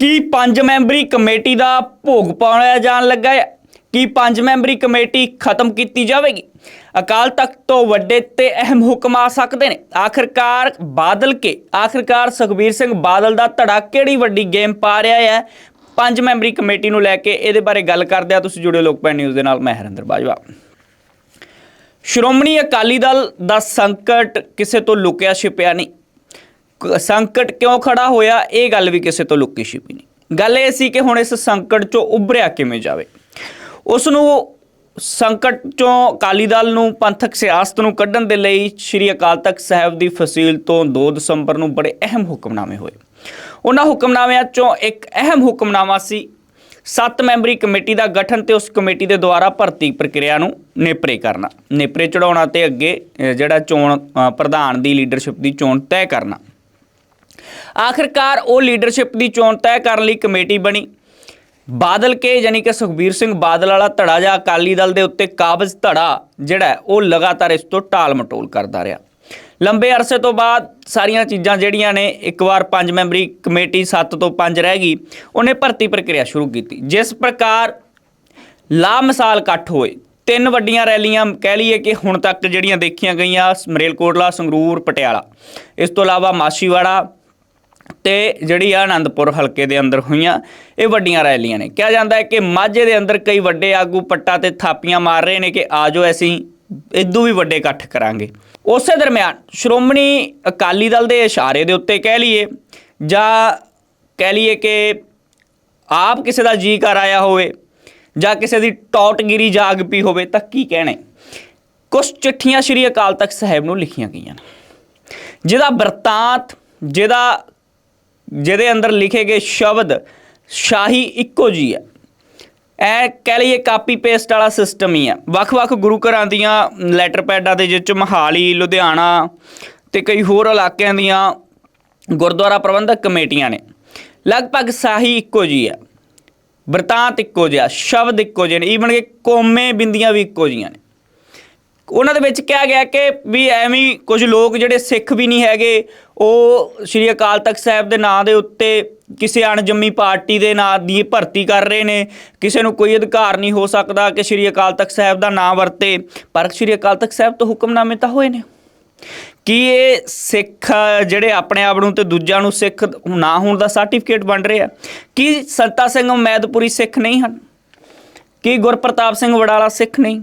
ਕੀ ਪੰਜ ਮੈਂਬਰੀ ਕਮੇਟੀ ਦਾ ਭੋਗ ਪਾਉਣਾ ਜਾਣ ਲੱਗਾ ਹੈ? ਕੀ ਪੰਜ ਮੈਂਬਰੀ ਕਮੇਟੀ ਖਤਮ ਕੀਤੀ ਜਾਵੇਗੀ? ਅਕਾਲ ਤਖਤ ਤੋਂ ਵੱਡੇ ਤੇ ਅਹਿਮ ਹੁਕਮ ਆ ਸਕਦੇ ਨੇ। ਆਖਰਕਾਰ ਬਾਦਲ ਕੇ, ਆਖਰਕਾਰ ਸੁਖਬੀਰ ਸਿੰਘ ਬਾਦਲ ਦਾ ਧੜਾ ਕਿਹੜੀ ਵੱਡੀ ਗੇਮ ਪਾ ਰਿਹਾ ਹੈ? ਪੰਜ ਮੈਂਬਰੀ ਕਮੇਟੀ ਨੂੰ ਲੈ ਕੇ ਇਹਦੇ ਬਾਰੇ ਗੱਲ ਕਰਦੇ ਆ। ਤੁਸੀਂ ਜੁੜੇ ਲੋਕਪਾਲ ਨਿਊਜ਼ ਦੇ ਨਾਲ, ਮੈਂ ਹਰਿੰਦਰ ਬਾਜਵਾ। ਸ਼੍ਰੋਮਣੀ ਅਕਾਲੀ ਦਲ ਦਾ ਸੰਕਟ ਕਿਸੇ ਤੋਂ ਲੁਕਿਆ ਛਿਪਿਆ ਨਹੀਂ। ਸੰਕਟ ਕਿਉਂ ਖੜਾ ਹੋਇਆ? ਇਹ ਗੱਲ ਵੀ ਕਿਸੇ ਤੋਂ ਲੁਕੀ ਛਿਪੀ ਨਹੀਂ। ਗੱਲ ਇਹ ਸੀ ਕਿ ਹੁਣ ਇਸ ਸੰਕਟ ਚੋਂ ਉਭਰਿਆ ਕਿਵੇਂ ਜਾਵੇ? ਉਸ ਨੂੰ ਸੰਕਟ ਚੋਂ ਅਕਾਲੀ ਦਲ ਨੂੰ, ਪੰਥਕ ਸਿਆਸਤ ਨੂੰ ਕੱਢਣ ਦੇ ਲਈ ਸ੍ਰੀ ਅਕਾਲ ਤਖਤ ਸਾਹਿਬ ਦੀ ਫਸੀਲ ਤੋਂ 2 ਦਸੰਬਰ ਨੂੰ ਬੜੇ ਅਹਿਮ ਹੁਕਮਨਾਮੇ ਹੋਏ। ਉਹਨਾਂ ਹੁਕਮਨਾਮਿਆਂ ਚੋਂ ਇੱਕ ਅਹਿਮ ਹੁਕਮਨਾਮਾ ਸੀ, ਸੱਤ ਮੈਂਬਰੀ ਕਮੇਟੀ ਦਾ ਗਠਨ ਤੇ ਉਸ ਕਮੇਟੀ ਦੇ ਦੁਆਰਾ ਭਰਤੀ ਪ੍ਰਕਿਰਿਆ ਨੂੰ ਨੇਪਰੇ ਕਰਨਾ, ਨੇਪਰੇ ਚੜਾਉਣਾ ਤੇ ਅੱਗੇ ਜਿਹੜਾ ਚੋਣ ਪ੍ਰਧਾਨ ਦੀ ਲੀਡਰਸ਼ਿਪ ਦੀ ਚੋਣ ਤੈਅ ਕਰਨਾ। ਆਖਰਕਾਰ ਉਹ ਲੀਡਰਸ਼ਿਪ ਦੀ ਚੋਣ ਤੈਅ ਕਰਨ ਲਈ ਕਮੇਟੀ ਬਣੀ। ਬਾਦਲ ਕੇ ਯਾਨੀ ਕਿ ਸੁਖਬੀਰ ਸਿੰਘ ਬਾਦਲ ਵਾਲਾ ਧੜਾ ਜਾਂ ਅਕਾਲੀ ਦਲ ਦੇ ਉੱਤੇ ਕਾਬਜ਼ ਧੜਾ, ਜਿਹੜਾ ਉਹ ਲਗਾਤਾਰ ਇਸ ਤੋਂ ਟਾਲ ਮਟੋਲ ਕਰਦਾ ਰਿਹਾ। ਲੰਬੇ ਅਰਸੇ ਤੋਂ ਬਾਅਦ ਸਾਰੀਆਂ ਚੀਜ਼ਾਂ ਜਿਹੜੀਆਂ ਨੇ, ਇੱਕ ਵਾਰ ਪੰਜ ਮੈਂਬਰੀ ਕਮੇਟੀ 7 ਤੋਂ 5 ਰਹਿ ਗਈ, ਉਹਨੇ ਭਰਤੀ ਪ੍ਰਕਿਰਿਆ ਸ਼ੁਰੂ ਕੀਤੀ। ਜਿਸ ਪ੍ਰਕਾਰ ਲਾ ਮਿਸਾਲ ਇਕੱਠ ਹੋਏ, ਤਿੰਨ ਵੱਡੀਆਂ ਰੈਲੀਆਂ ਕਹਿ ਲਈਏ ਕਿ ਹੁਣ ਤੱਕ ਜਿਹੜੀਆਂ ਦੇਖੀਆਂ ਗਈਆਂ, ਮਰੇਲਕੋਟਲਾ, ਸੰਗਰੂਰ, ਪਟਿਆਲਾ। ਇਸ ਤੋਂ ਇਲਾਵਾ ਮਾਸ਼ੀਵਾੜਾ ਤੇ ਜਿਹੜੀ ਆ ਆਨੰਦਪੁਰ ਹਲਕੇ ਦੇ ਅੰਦਰ ਹੋਈਆਂ, ਇਹ ਵੱਡੀਆਂ ਰੈਲੀਆਂ ਨੇ। ਕਿਹਾ ਜਾਂਦਾ ਹੈ ਕਿ ਮਾਝੇ ਦੇ ਅੰਦਰ ਕਈ ਵੱਡੇ ਆਗੂ ਪੱਟਾ ਤੇ ਥਾਪੀਆਂ ਮਾਰ ਰਹੇ ਨੇ ਕਿ ਆਜੋ ਅਸੀਂ ਇਦੋਂ ਵੀ ਵੱਡੇ ਇਕੱਠ ਕਰਾਂਗੇ। ਉਸੇ ਦਰਮਿਆਨ ਸ਼੍ਰੋਮਣੀ ਅਕਾਲੀ ਦਲ ਦੇ ਇਸ਼ਾਰੇ ਦੇ ਉੱਤੇ ਕਹਿ ਲਈਏ, ਜਾਂ ਕਹਿ ਲਈਏ ਕਿ ਆਪ ਕਿਸੇ ਦਾ ਜੀ ਕਰ ਆਇਆ ਹੋਵੇ, ਜਾਂ ਕਿਸੇ ਦੀ ਟੌਟਗਿਰੀ ਜਾਗ ਪਈ ਹੋਵੇ, ਤਾਂ ਕੀ ਕਹਿਣੇ ਕੁਝ ਚਿੱਠੀਆਂ ਸ੍ਰੀ ਅਕਾਲ ਤਖਤ ਸਾਹਿਬ ਨੂੰ ਲਿਖੀਆਂ ਗਈਆਂ ਨੇ। ਜਿਹਦਾ ਵਰਤਾਂਤ ਜਿਹਦਾ ਜਿਹਦੇ ਅੰਦਰ ਲਿਖੇ ਗਏ ਸ਼ਬਦ ਸ਼ਾਹੀ ਇੱਕੋ ਜੀ ਹੈ। ਇਹ ਕਹਿ ਲਈਏ ਕਾਪੀ ਪੇਸਟ ਵਾਲਾ ਸਿਸਟਮ ਹੀ ਆ ਵੱਖ-ਵੱਖ ਗੁਰੂ ਘਰਾਂ ਦੀਆਂ ਲੈਟਰ ਪੈਡਾਂ ਦੇ ਵਿੱਚ ਮਹਾਲੀ, ਲੁਧਿਆਣਾ ਤੇ ਕਈ ਹੋਰ ਇਲਾਕਿਆਂ ਦੀਆਂ ਗੁਰਦੁਆਰਾ ਪ੍ਰਬੰਧਕ ਕਮੇਟੀਆਂ ਨੇ। ਲਗਭਗ ਸਾਹੀ ਇੱਕੋ ਜੀ ਆ ਵਰਤਾਂਤ ਇੱਕੋ ਜਿਹਾ, ਸ਼ਬਦ ਇੱਕੋ ਜਿਹੇ ਨੇ। ਈਵਨ ਕਿ ਕੋਮੇ ਬਿੰਦੀਆਂ ਵੀ ਇੱਕੋ ਜੀਆਂ ਨੇ। ਉਹਨਾਂ ਦੇ ਵਿੱਚ ਕਿਹਾ ਗਿਆ ਕਿ ਵੀ ਐਵੇਂ ਕੁਝ ਲੋਕ ਜਿਹੜੇ ਸਿੱਖ ਵੀ ਨਹੀਂ ਹੈਗੇ, ਉਹ ਸ੍ਰੀ ਅਕਾਲ ਤਖਤ ਸਾਹਿਬ ਦੇ ਨਾਂ ਦੇ ਉੱਤੇ ਕਿਸੇ ਅਣਜੰਮੀ ਪਾਰਟੀ ਦੇ ਨਾਂ ਦੀ ਭਰਤੀ ਕਰ ਰਹੇ ਨੇ। ਕਿਸੇ ਨੂੰ ਕੋਈ ਅਧਿਕਾਰ ਨਹੀਂ ਹੋ ਸਕਦਾ ਕਿ ਸ੍ਰੀ ਅਕਾਲ ਤਖਤ ਸਾਹਿਬ ਦਾ ਨਾਂ ਵਰਤੇ। ਪਰ ਸ੍ਰੀ ਅਕਾਲ ਤਖਤ ਸਾਹਿਬ ਤੋਂ ਹੁਕਮਨਾਮੇ ਤਾਂ ਹੋਏ ਨੇ। ਕੀ ਇਹ ਸਿੱਖ ਜਿਹੜੇ ਆਪਣੇ ਆਪ ਨੂੰ ਤੇ ਦੂਜਿਆਂ ਨੂੰ ਸਿੱਖ ਨਾ ਹੋਣ ਦਾ ਸਰਟੀਫਿਕੇਟ ਬਣ ਰਹੇ ਆ? ਕੀ ਸੰਤਾ ਸਿੰਘ ਮੈਦਪੁਰੀ ਸਿੱਖ ਨਹੀਂ ਹਨ? ਕੀ ਗੁਰਪ੍ਰਤਾਪ ਸਿੰਘ ਵਡਾਲਾ ਸਿੱਖ ਨਹੀਂ?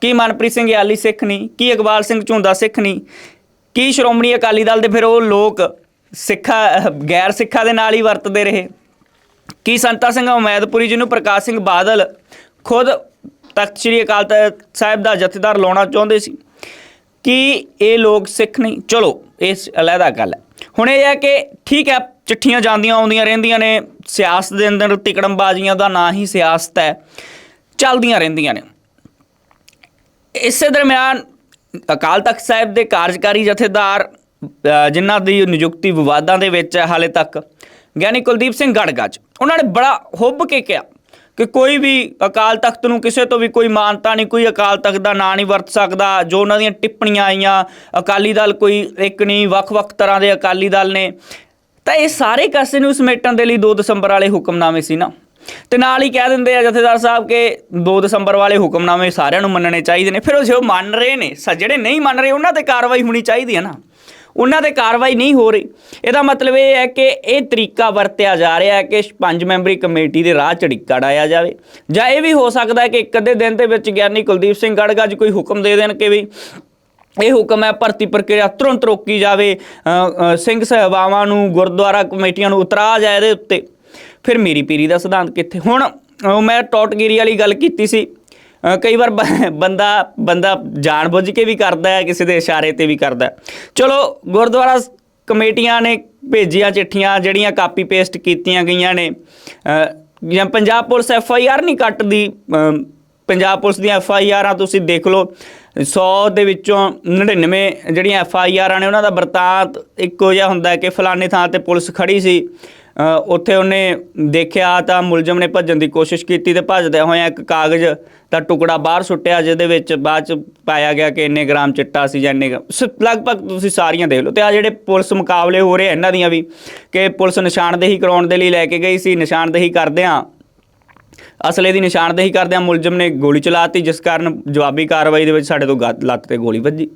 ਕੀ ਮਨਪ੍ਰੀਤ ਸਿੰਘ ਯਾਲੀ ਸਿੱਖ ਨਹੀਂ ਕੀ ਇਕਬਾਲ ਸਿੰਘ ਝੁੰਦਾ ਸਿੱਖ ਨਹੀਂ ਕੀ ਸ਼੍ਰੋਮਣੀ ਅਕਾਲੀ ਦਲ ਦੇ ਫਿਰ ਉਹ ਲੋਕ ਸਿੱਖਾ ਗੈਰ ਸਿੱਖਾਂ ਦੇ ਨਾਲ ਹੀ ਵਰਤਦੇ ਰਹੇ? ਕੀ ਸੰਤਾ ਸਿੰਘ ਉਮੈਦਪੁਰੀ, ਜਿਹਨੂੰ ਪ੍ਰਕਾਸ਼ ਸਿੰਘ ਬਾਦਲ ਖੁਦ ਤਖਤ ਸ੍ਰੀ ਅਕਾਲ ਤਖਤ ਸਾਹਿਬ ਦਾ ਜਥੇਦਾਰ ਲਾਉਣਾ ਚਾਹੁੰਦੇ ਸੀ? ਕਿ ਇਹ ਲੋਕ ਸਿੱਖ ਨਹੀਂ ਚਲੋ, ਇਹ ਅਲੱਗਾ ਗੱਲ ਹੈ। ਹੁਣ ਇਹ ਹੈ ਕਿ ਠੀਕ ਹੈ, ਚਿੱਠੀਆਂ ਜਾਂਦੀਆਂ ਆਉਂਦੀਆਂ ਰਹਿੰਦੀਆਂ ਨੇ, ਸਿਆਸਤ ਦੇ ਅੰਦਰ ਤਿਕੜਮਬਾਜ਼ੀਆਂ ਦਾ ਨਾਂ ਹੀ ਸਿਆਸਤ ਹੈ, ਚੱਲਦੀਆਂ ਰਹਿੰਦੀਆਂ ਨੇ। ਇਸੇ ਦਰਮਿਆਨ ਅਕਾਲ ਤਖਤ ਸਾਹਿਬ ਦੇ ਕਾਰਜਕਾਰੀ ਜਥੇਦਾਰ ਜਿਨ੍ਹਾਂ ਦੀ ਨਿਯੁਕਤੀ ਵਿਵਾਦਾਂ ਦੇ ਵਿੱਚ ਹੈ ਹਾਲੇ ਤੱਕ, ਗਿਆਨੀ ਕੁਲਦੀਪ ਸਿੰਘ ਗੜਗੱਜ ਉਹਨਾਂ ਨੇ ਬੜਾ ਹੁੱਬ ਕੇ ਕਿਹਾ ਕਿ ਕੋਈ ਵੀ ਅਕਾਲ ਤਖਤ ਨੂੰ ਕਿਸੇ ਤੋਂ ਵੀ ਕੋਈ ਮਾਨਤਾ ਨਹੀਂ, ਕੋਈ ਅਕਾਲ ਤਖਤ ਦਾ ਨਾਂ ਨਹੀਂ ਵਰਤ ਸਕਦਾ, ਜੋ ਉਹਨਾਂ ਦੀਆਂ ਟਿੱਪਣੀਆਂ ਆਈਆਂ, ਅਕਾਲੀ ਦਲ ਕੋਈ ਇੱਕ ਨਹੀਂ, ਵੱਖ-ਵੱਖ ਤਰ੍ਹਾਂ ਦੇ ਅਕਾਲੀ ਦਲ ਨੇ। ਤਾਂ ਇਹ ਸਾਰੇ ਕਾਸੇ ਨੂੰ ਸਮੇਟਣ ਦੇ ਲਈ 2 ਦਸੰਬਰ ਵਾਲੇ ਹੁਕਮਨਾਮੇ ਸੀ ਨਾ। ਤੇ ਨਾਲ ਹੀ ਕਹਿ ਦਿੰਦੇ ਆ ਜਥੇਦਾਰ ਸਾਹਿਬ ਕਿ 2 ਦਸੰਬਰ ਵਾਲੇ ਹੁਕਮਨਾਮੇ ਸਾਰਿਆਂ ਨੂੰ ਮੰਨਣੇ ਚਾਹੀਦੇ ਨੇ। ਫਿਰ ਉਹ ਜੋ ਮੰਨ ਰਹੇ ਨੇ। ਸ- ਜਿਹੜੇ ਨਹੀਂ ਮੰਨ ਰਹੇ, ਉਹਨਾਂ ਤੇ ਕਾਰਵਾਈ ਹੋਣੀ ਚਾਹੀਦੀ ਹੈ ਨਾ। ਉਹਨਾਂ ਤੇ ਕਾਰਵਾਈ ਨਹੀਂ ਹੋ ਰਹੀ। ਇਹਦਾ ਮਤਲਬ ਇਹ ਹੈ ਕਿ ਇਹ ਤਰੀਕਾ ਵਰਤਿਆ ਜਾ ਰਿਹਾ ਹੈ ਕਿ ਪੰਜ ਮੈਂਬਰੀ ਕਮੇਟੀ ਦੇ ਰਾਹ ਝੜੀਕਾ ਡਾਇਆ ਜਾਵੇ। ਜਾਂ ਇਹ ਵੀ ਹੋ ਸਕਦਾ ਹੈ ਕਿ ਇੱਕ ਅੱਧੇ ਦਿਨ ਦੇ ਵਿੱਚ ਗਿਆਨੀ ਕੁਲਦੀਪ ਸਿੰਘ ਗੜਗਾ ਗੜਗੱਜ ਕੋਈ ਹੁਕਮ ਦੇ ਦੇਣ ਕਿ ਵੀ ਇਹ ਹੁਕਮ ਹੈ ਭਰਤੀ ਪ੍ਰਕਿਰਿਆ ਤੁਰੰਤ ਰੋਕੀ ਜਾਵੇ। ਸਿੰਘ ਸਹਿਬਾਵਾਂ ਨੂੰ, ਗੁਰਦੁਆਰਾ ਕਮੇਟੀਆਂ ਨੂੰ ਉਤਰਾ ਜਾਏ ਇਹਦੇ ਉੱਤੇ। ਫਿਰ ਮੇਰੀ ਪੀਰੀ ਦਾ ਸਿਧਾਂਤ ਕਿੱਥੇ? ਹੁਣ ਮੈਂ ਟੌਟਗਿਰੀ ਵਾਲੀ ਗੱਲ ਕੀਤੀ ਸੀ। ਕਈ ਵਾਰ ਬ- ਬੰਦਾ ਬੰਦਾ ਜਾਣਬੁੱਝ ਕੇ ਵੀ ਕਰਦਾ ਹੈ, ਕਿਸੇ ਦੇ ਇਸ਼ਾਰੇ ਤੇ ਵੀ ਕਰਦਾ ਚਲੋ, ਗੁਰਦੁਆਰਾ ਕਮੇਟੀਆਂ ਨੇ ਭੇਜੀਆਂ ਚਿੱਠੀਆਂ, ਜਿਹੜੀਆਂ ਕਾਪੀ ਪੇਸਟ ਕੀਤੀਆਂ ਗਈਆਂ ਨੇ। ਜਾਂ Punjab police F I R ਨਹੀਂ ਕੱਟਦੀ। ਪੰਜਾਬ ਪੁਲਿਸ ਦੀਆਂ ਐਫ ਆਈ ਆਰਾਂ ਤੁਸੀਂ ਦੇਖ ਲਓ। 100 ਦੇ ਵਿੱਚੋਂ 99 ਜਿਹੜੀਆਂ ਐਫ ਆਈ ਆਰਾਂ ਨੇ, ਉਹਨਾਂ ਦਾ ਵਰਤਾਂਤ ਇੱਕੋ ਜਿਹਾ ਹੁੰਦਾ ਕਿ ਫਲਾਣੇ ਥਾਂ ਤੇ ਪੁਲਿਸ ਖੜੀ ਸੀ। ਉੱਥੇ ਉਹਨੇ ਦੇਖਿਆ ਤਾਂ ਮੁਲਜ਼ਮ ਨੇ ਭੱਜਣ ਦੀ ਕੋਸ਼ਿਸ਼ ਕੀਤੀ ਤੇ ਭੱਜਦਿਆਂ ਹੋਇਆਂ ਇੱਕ ਕਾਗਜ਼ ਦਾ ਟੁਕੜਾ ਬਾਹਰ ਸੁੱਟਿਆ, ਜਿਹਦੇ ਵਿੱਚ ਬਾਅਦ ਚ ਪਾਇਆ ਗਿਆ ਕਿ ਇੰਨੇ ਗ੍ਰਾਮ ਚਿੱਟਾ ਸੀ ਜਾਂ ਇੰਨੇ ਗ੍ਰਾਮ- ਸ- ਲਗਭਗ ਤੁਸੀਂ ਸਾਰੀਆਂ ਦੇਖ ਲਓ ਤੇ ਆ ਜਿਹੜੇ ਪੁਲਿਸ ਮੁਕਾਬਲੇ ਹੋ ਰਹੇ ਆ ਇਹਨਾਂ ਦੀਆਂ ਵੀ, ਕਿ ਪੁਲਿਸ ਨਿਸ਼ਾਨਦੇਹੀ ਕਰਾਉਣ ਦੇ ਲਈ ਲੈ ਕੇ ਗਈ ਸੀ, ਨਿਸ਼ਾਨਦੇਹੀ ਕਰਦਿਆਂ, ਅਸਲੇ ਦੀ ਨਿਸ਼ਾਨਦੇਹੀ ਕਰਦਿਆਂ ਮੁਲਜ਼ਮ ਨੇ ਗੋਲੀ ਚਲਾਤੀ, ਜਿਸ ਕਾਰਨ ਜਵਾਬੀ ਕਾਰਵਾਈ ਦੇ ਵਿੱਚ ਸਾਡੇ ਤੋਂ ਗ- ਲੱਤ ਤੇ ਗੋਲੀ ਵੱਜੀ।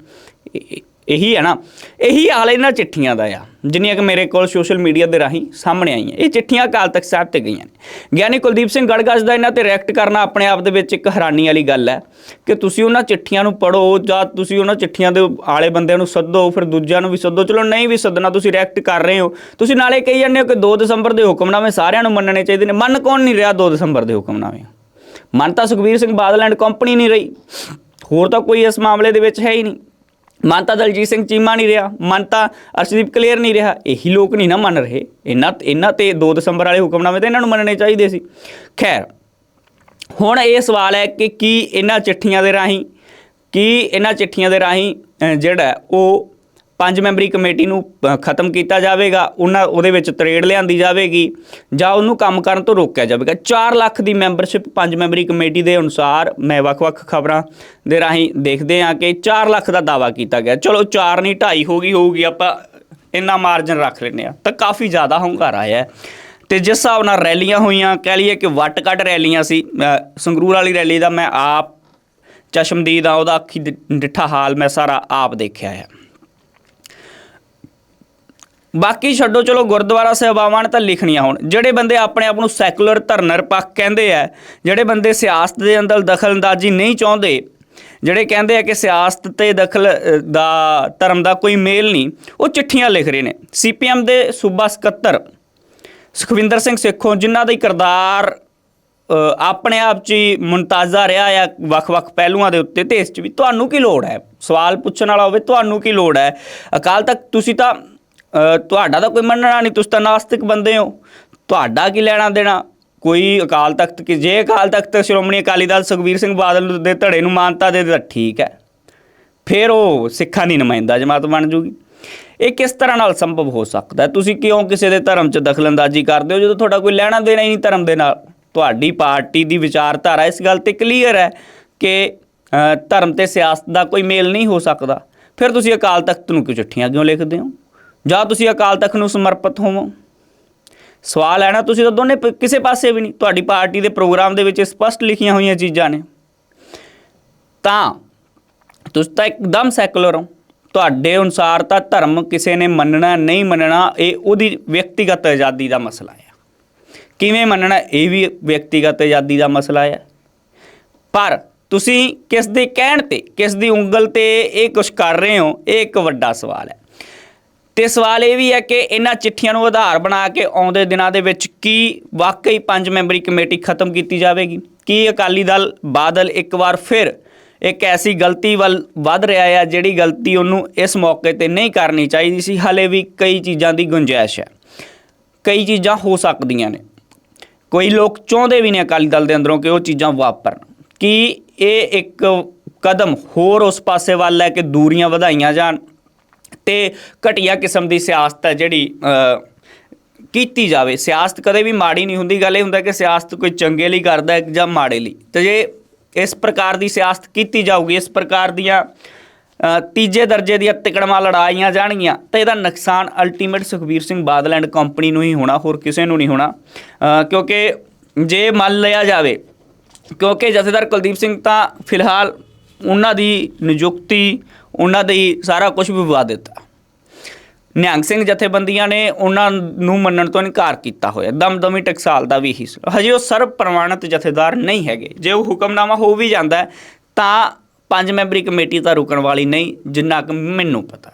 ਇਹੀ ਹੈ ਨਾ, ਇਹੀ ਹਾਲ ਇਹਨਾਂ ਚਿੱਠੀਆਂ ਦਾ ਆ। ਜਿੰਨੀਆਂ ਕਿ ਮੇਰੇ ਕੋਲ ਸੋਸ਼ਲ ਮੀਡੀਆ ਦੇ ਰਾਹੀਂ ਸਾਹਮਣੇ ਆਈਆਂ। ਇਹ ਚਿੱਠੀਆਂ ਅਕਾਲ ਤਖਤ ਸਾਹਿਬ ਤੇ ਗਈਆਂ ਨੇ। ਗਿਆਨੀ ਕੁਲਦੀਪ ਸਿੰਘ ਗੜਗਾਜ ਦਾ ਇਹਨਾਂ ਤੇ ਰਿਐਕਟ ਕਰਨਾ ਆਪਣੇ ਆਪ ਦੇ ਵਿੱਚ ਇੱਕ ਹੈਰਾਨੀ ਵਾਲੀ ਗੱਲ ਹੈ ਕਿ ਤੁਸੀਂ ਉਹਨਾਂ ਚਿੱਠੀਆਂ ਨੂੰ ਪੜੋ ਜਾਂ ਤੁਸੀਂ ਉਹਨਾਂ ਚਿੱਠੀਆਂ ਦੇ ਆਲੇ ਬੰਦਿਆਂ ਨੂੰ ਸੱਦੋ, ਫਿਰ ਦੂਜਿਆਂ ਨੂੰ ਵੀ ਸੱਦੋ। ਚਲੋ ਨਹੀਂ ਵੀ ਸੱਦਣਾ, ਤੁਸੀਂ ਰਿਐਕਟ ਕਰ ਰਹੇ ਹੋ। ਤੁਸੀਂ ਨਾਲੇ ਕਹੀ ਜਾਂਦੇ ਹੋ ਕਿ 2 ਦਸੰਬਰ ਦੇ ਹੁਕਮਨਾਮੇ ਸਾਰਿਆਂ ਨੂੰ ਮੰਨਣੇ ਚਾਹੀਦੇ ਨੇ। ਮੰਨ ਕੌਣ ਨਹੀਂ ਰਿਹਾ 2 ਦਸੰਬਰ ਦੇ ਹੁਕਮਨਾਮੇ? ਮੰਨ ਤਾਂ ਸੁਖਬੀਰ ਸਿੰਘ ਬਾਦਲ ਐਂਡ ਕੰਪਨੀ ਨਹੀਂ ਰਹੀ। ਹੋਰ ਤਾਂ ਕੋਈ ਇਸ ਮਾਮਲੇ ਦੇ ਵਿੱਚ ਹੈ ਹੀ ਨਹੀਂ। ਮਨ ਦਲਜੀਤ ਸਿੰਘ ਚੀਮਾ ਨਹੀਂ ਰਿਹਾ, ਮਨ ਤਾਂ ਅਰਸ਼ਦੀਪ ਕਲੀਅਰ ਨਹੀਂ ਰਿਹਾ, ਇਹੀ ਲੋਕ ਨਹੀਂ ਨਾ ਮੰਨ ਰਹੇ। ਇਹਨਾਂ ਇਹਨਾਂ ਤੇ 2 ਦਸੰਬਰ ਵਾਲੇ ਹੁਕਮਨਾਮੇ ਤੇ ਇਹਨਾਂ ਨੂੰ ਮੰਨਣੇ ਚਾਹੀਦੇ ਸੀ। ਖੈਰ, ਹੁਣ ਇਹ ਸਵਾਲ ਹੈ ਕਿ ਕੀ ਇਹਨਾਂ ਚਿੱਠੀਆਂ ਦੇ ਰਾਹੀਂ, ਕੀ ਇਹਨਾਂ ਚਿੱਠੀਆਂ ਦੇ ਰਾਹੀਂ ਜਿਹੜਾ ਉਹ ਪੰਜ ਮੈਂਬਰੀ ਕਮੇਟੀ ਨੂੰ ਖਤਮ ਕੀਤਾ ਜਾਵੇਗਾ, ਉਹਨਾਂ, ਉਹਦੇ ਵਿੱਚ ਤਰੇੜ ਲਿਆਂਦੀ ਜਾਵੇਗੀ, ਜਾਂ ਉਹਨੂੰ ਕੰਮ ਕਰਨ ਤੋਂ ਰੋਕਿਆ ਜਾਵੇਗਾ। 4 ਲੱਖ ਦੀ ਮੈਂਬਰਸ਼ਿਪ ਪੰਜ ਮੈਂਬਰੀ ਕਮੇਟੀ ਦੇ ਅਨੁਸਾਰ ਮੈਂ ਵੱਖ-ਵੱਖ ਖਬਰਾਂ ਦੇ ਰਾਹੀਂ ਦੇਖਦੇ ਹਾਂ ਕਿ 4 ਲੱਖ ਦਾ ਦਾਵਾ ਕੀਤਾ ਗਿਆ। ਚਲੋ 4 ਨਹੀਂ 2.5 ਹੋ ਗਈ, ਹੋਊਗੀ, ਆਪਾਂ ਇੰਨਾ ਮਾਰਜਨ ਰੱਖ ਲੈਂਦੇ ਆ ਤਾਂ ਕਾਫੀ ਜ਼ਿਆਦਾ ਹੁੰਗਾਰਾ ਆਇਆ ਹੈ। ਤੇ ਜਿਸ ਹਿਸਾਬ ਨਾਲ ਰੈਲੀਆਂ ਹੋਈਆਂ, ਕਹਿ ਲਈਏ ਕਿ ਵੱਟ ਕੱਢ ਰੈਲੀਆਂ ਸੀ ਸੰਗਰੂਰ ਵਾਲੀ ਰੈਲੀ ਦਾ ਮੈਂ ਆਪ ਚਸ਼ਮਦੀਦ ਆ ਉਹਦਾ ਅੱਖੀ ਡਿ- ਡਿੱਠਾ ਹਾਲ ਮੈਂ ਸਾਰਾ ਆਪ ਦੇਖਿਆ ਹੈ। ਬਾਕੀ ਛੱਡੋ, ਚਲੋ ਗੁਰਦੁਆਰਾ ਸਹਿਬਾਵਾਂ ਨੇ ਤਾਂ ਲਿਖਣੀਆਂ ਹੁਣ। ਜਿਹੜੇ ਬੰਦੇ ਆਪਣੇ ਆਪ ਨੂੰ ਸੈਕੂਲਰ ਧਰਨਰ ਪੱਖ ਕਹਿੰਦੇ ਆ, ਜਿਹੜੇ ਬੰਦੇ ਸਿਆਸਤ ਦੇ ਅੰਦਰ ਦਖਲਅੰਦਾਜ਼ੀ ਨਹੀਂ ਚਾਹੁੰਦੇ, ਜਿਹੜੇ ਕਹਿੰਦੇ ਆ ਕਿ ਸਿਆਸਤ ਤੇ ਦਖਲ ਦਾ ਧਰਮ ਦਾ ਕੋਈ ਮੇਲ ਨਹੀਂ, ਉਹ ਚਿੱਠੀਆਂ ਲਿਖ ਰਹੇ ਨੇ। ਸੀਪੀਐਮ ਦੇ ਸੂਬਾ ਸਕੱਤਰ ਸੁਖਵਿੰਦਰ ਸਿੰਘ ਸੇਖੋਂ, ਜਿਨ੍ਹਾਂ ਦਾ ਹੀ ਕਿਰਦਾਰ ਆਪਣੇ ਆਪ 'ਚ ਹੀ ਮੁੰਤਾਜ਼ਾ ਰਿਹਾ ਆ ਵੱਖ-ਵੱਖ ਪਹਿਲੂਆਂ ਦੇ ਉੱਤੇ, ਤੇ ਇਸ 'ਚ ਵੀ ਤੁਹਾਨੂੰ ਕੀ ਲੋੜ ਹੈ? ਸਵਾਲ ਪੁੱਛਣ ਵਾਲਾ ਹੋਵੇ, ਤੁਹਾਨੂੰ ਕੀ ਲੋੜ ਹੈ? ਅਕਾਲ ਤੱਕ ਤੁਸੀਂ ਤਾਂ ਤੁਹਾਡਾ ਤਾਂ ਕੋਈ ਮੰਨਣਾ ਨਹੀਂ, ਤੁਸੀਂ ਤਾਂ ਨਾਸਤਿਕ ਬੰਦੇ ਹੋ। ਤੁਹਾਡਾ ਕੀ ਲੈਣਾ ਦੇਣਾ? ਕੋਈ ਅਕਾਲ ਤਖਤ ਕਿ ਜੇ ਅਕਾਲ ਤਖਤ ਸ਼੍ਰੋਮਣੀ ਅਕਾਲੀ ਦਲ ਸੁਖਬੀਰ ਸਿੰਘ ਬਾਦਲ ਦੇ ਧੜੇ ਨੂੰ ਮਾਨਤਾ ਦੇ ਤਾਂ ਠੀਕ ਹੈ। ਫਿਰ ਉਹ ਸਿੱਖਾਂ ਦੀ ਨੁਮਾਇੰਦਾ ਜਮਾਤ ਬਣ ਜੂਗੀ। ਇਹ ਕਿਸ ਤਰ੍ਹਾਂ ਨਾਲ ਸੰਭਵ ਹੋ ਸਕਦਾ ਤੁਸੀਂ ਕਿਉਂ ਕਿਸੇ ਦੇ ਧਰਮ 'ਚ ਦਖਲਅੰਦਾਜ਼ੀ ਕਰਦੇ ਹੋ, ਜਦੋਂ ਤੁਹਾਡਾ ਕੋਈ ਲੈਣਾ ਦੇਣਾ ਹੀ ਨਹੀਂ ਧਰਮ ਦੇ ਨਾਲ? ਤੁਹਾਡੀ ਪਾਰਟੀ ਦੀ ਵਿਚਾਰਧਾਰਾ ਇਸ ਗੱਲ ਤੇ ਕਲੀਅਰ ਹੈ ਕਿ ਧਰਮ ਤੇ ਸਿਆਸਤ ਦਾ ਕੋਈ ਮੇਲ ਨਹੀਂ ਹੋ ਸਕਦਾ। ਫਿਰ ਤੁਸੀਂ ਅਕਾਲ ਤਖਤ ਨੂੰ ਕਿਉਂ ਚਿੱਠੀਆਂ ਕਿਉਂ ਲਿਖਦੇ ਹੋ? ਜਾਂ ਤੁਸੀਂ ਅਕਾਲ ਤਖਤ ਨੂੰ ਸਮਰਪਿਤ ਹੋਵੋ। ਸਵਾਲ ਹੈ ਨਾ, ਤੁਸੀਂ ਤਾਂ ਦੋਨੇ ਪ- ਕਿਸੇ ਪਾਸੇ ਵੀ ਨਹੀਂ। ਤੁਹਾਡੀ ਪਾਰਟੀ ਦੇ ਪ੍ਰੋਗਰਾਮ ਦੇ ਵਿੱਚ ਸਪਸ਼ਟ ਲਿਖੀਆਂ ਹੋਈਆਂ ਚੀਜ਼ਾਂ ਨੇ। ਤਾਂ ਤੁਸੀਂ ਤਾਂ ਇੱਕਦਮ ਸੈਕੂਲਰ ਹੋ। ਤੁਹਾਡੇ ਅਨੁਸਾਰ ਤਾਂ ਧਰਮ ਕਿਸੇ ਨੇ ਮੰਨਣਾ, ਨਹੀਂ ਮੰਨਣਾ, ਇਹ ਉਹਦੀ ਵਿਅਕਤੀਗਤ ਆਜ਼ਾਦੀ ਦਾ ਮਸਲਾ ਹੈ ਕਿਵੇਂ ਮੰਨਣਾ, ਇਹ ਵੀ ਵਿਅਕਤੀਗਤ ਆਜ਼ਾਦੀ ਦਾ ਮਸਲਾ ਹੈ ਪਰ ਤੁਸੀਂ ਕਿਸ ਦੇ ਕਹਿਣ ਤੇ ਕਿਸ ਦੀ ਉਂਗਲ ਤੇ ਇਹ ਕੁਝ ਕਰ ਰਹੇ ਹੋ, ਇਹ ਇੱਕ ਵੱਡਾ ਸਵਾਲ ਹੈ। ਤੇ ਸਵਾਲ ਇਹ ਵੀ ਹੈ ਕਿ ਇਹਨਾਂ ਚਿੱਠੀਆਂ ਨੂੰ ਆਧਾਰ ਬਣਾ ਕੇ ਆਉਂਦੇ ਦਿਨਾਂ ਦੇ ਵਿੱਚ ਕੀ ਵਾਕਈ ਪੰਜ ਮੈਂਬਰੀ ਕਮੇਟੀ ਖਤਮ ਕੀਤੀ ਜਾਵੇਗੀ? ਕੀ ਅਕਾਲੀ ਦਲ ਬਾਦਲ ਇੱਕ ਵਾਰ ਫਿਰ ਇੱਕ ਐਸੀ ਗਲਤੀ ਵੱਲ ਵੱਧ ਰਿਹਾ ਹੈ ਜਿਹੜੀ ਗਲਤੀ ਉਹਨੂੰ ਇਸ ਮੌਕੇ ਤੇ ਨਹੀਂ ਕਰਨੀ ਚਾਹੀਦੀ ਸੀ? ਹਲੇ ਵੀ ਕਈ ਚੀਜ਼ਾਂ ਦੀ ਗੁੰਜਾਇਸ਼ ਹੈ। ਕਈ ਚੀਜ਼ਾਂ ਹੋ ਸਕਦੀਆਂ ਨੇ। ਕੋਈ ਲੋਕ ਚਾਹੁੰਦੇ ਵੀ ਨੇ ਅਕਾਲੀ ਦਲ ਦੇ ਅੰਦਰੋਂ ਕਿ ਉਹ ਚੀਜ਼ਾਂ ਵਾਪਰਨ। ਕਿ ਇਹ ਇੱਕ ਕਦਮ ਹੋਰ ਉਸ ਪਾਸੇ ਵੱਲ ਹੈ ਕਿ ਦੂਰੀਆਂ ਵਧਾਈਆਂ ਜਾਣ? ਤੇ ਘਟੀਆ ਕਿਸਮ ਦੀ ਸਿਆਸਤ ਹੈ ਜਿਹੜੀ ਕੀਤੀ ਜਾਵੇ। ਸਿਆਸਤ ਕਦੇ ਵੀ ਮਾੜੀ ਨਹੀਂ ਹੁੰਦੀ। ਗੱਲ ਇਹ ਹੁੰਦਾ ਕਿ ਸਿਆਸਤ ਕੋਈ ਚੰਗੇ ਲਈ ਕਰਦਾ ਹੈ ਜਾਂ ਮਾੜੇ ਲਈ। ਤੇ ਜੇ ਇਸ ਪ੍ਰਕਾਰ ਦੀ ਸਿਆਸਤ ਕੀਤੀ ਜਾਊਗੀ, ਇਸ ਪ੍ਰਕਾਰ ਦੀਆਂ ਤੀਜੇ ਦਰਜੇ ਦੀਆਂ ਤਿਕੜਮਾਂ ਲੜਾਈਆਂ ਜਾਣਗੀਆਂ, ਤਾਂ ਇਹਦਾ ਨੁਕਸਾਨ ultimate Sukhbir Singh Badal and company ਨੂੰ ਹੀ ਹੋਣਾ, ਹੋਰ ਕਿਸੇ ਨੂੰ ਨਹੀਂ ਹੋਣਾ। ਕਿਉਂਕਿ ਜੇ ਮੰਨ ਲਿਆ ਜਾਵੇ, ਕਿਉਂਕਿ ਜਥੇਦਾਰ ਕੁਲਦੀਪ ਸਿੰਘ ਤਾਂ ਫਿਲਹਾਲ ਉਹਨਾਂ ਦੀ ਨਿਯੁਕਤੀ ਉਹਨਾਂ ਦੀ ਸਾਰਾ ਕੁਝ ਵਿਵਾ ਦਿੱਤਾ। ਨਿਹੰਗ ਸਿੰਘ ਜਥੇਬੰਦੀਆਂ ਨੇ ਉਹਨਾਂ ਨੂੰ ਮੰਨਣ ਤੋਂ ਇਨਕਾਰ ਕੀਤਾ ਹੋਇਆ। ਦਮਦਮੀ ਟਕਸਾਲ ਦਾ ਵੀ ਹਿੱਸਾ ਹਜੇ ਉਹ ਸਰਬ ਪ੍ਰਵਾਨਿਤ ਜਥੇਦਾਰ ਨਹੀਂ ਹੈਗੇ। ਜੇ ਉਹ ਹੁਕਮਨਾਮਾ ਹੋ ਵੀ ਜਾਂਦਾ ਤਾਂ ਪੰਜ ਮੈਂਬਰੀ ਕਮੇਟੀ ਤਾਂ ਰੁਕਣ ਵਾਲੀ ਨਹੀਂ, ਜਿੰਨਾ ਕਿ ਮੈਨੂੰ ਪਤਾ।